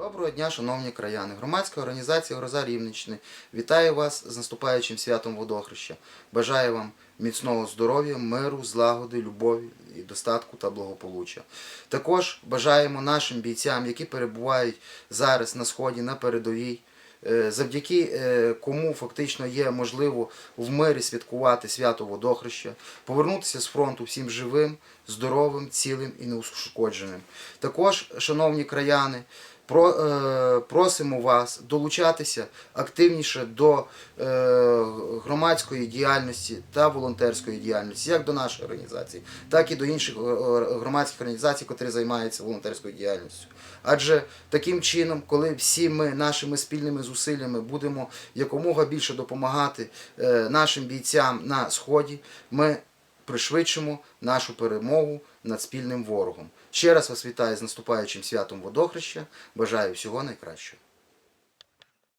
Доброго дня, шановні краяни. Громадська організація Гроза Рівненщини вітає вас з наступаючим святом водохреща. Бажаю вам міцного здоров'я, миру, злагоди, любові і достатку та благополуччя. Також бажаємо нашим бійцям, які перебувають зараз на сході, на передовій, е, завдяки е, кому фактично є можливо в мирі святкувати свято водохреща, повернутися з фронту всім живим, здоровим, цілим і неушкодженим. Також, шановні краяни, про, е, просимо вас долучатися активніше до е, громадської діяльності та волонтерської діяльності, як до нашої організації, так і до інших е, е, громадських організацій, які займаються волонтерською діяльністю. Адже таким чином, коли всі ми нашими спільними зусиллями будемо якомога більше допомагати е, нашим бійцям на сході, ми пришвидшимо нашу перемогу над спільним ворогом. Ще раз вас вітаю з наступаючим святом водохреща. Бажаю всього найкращого.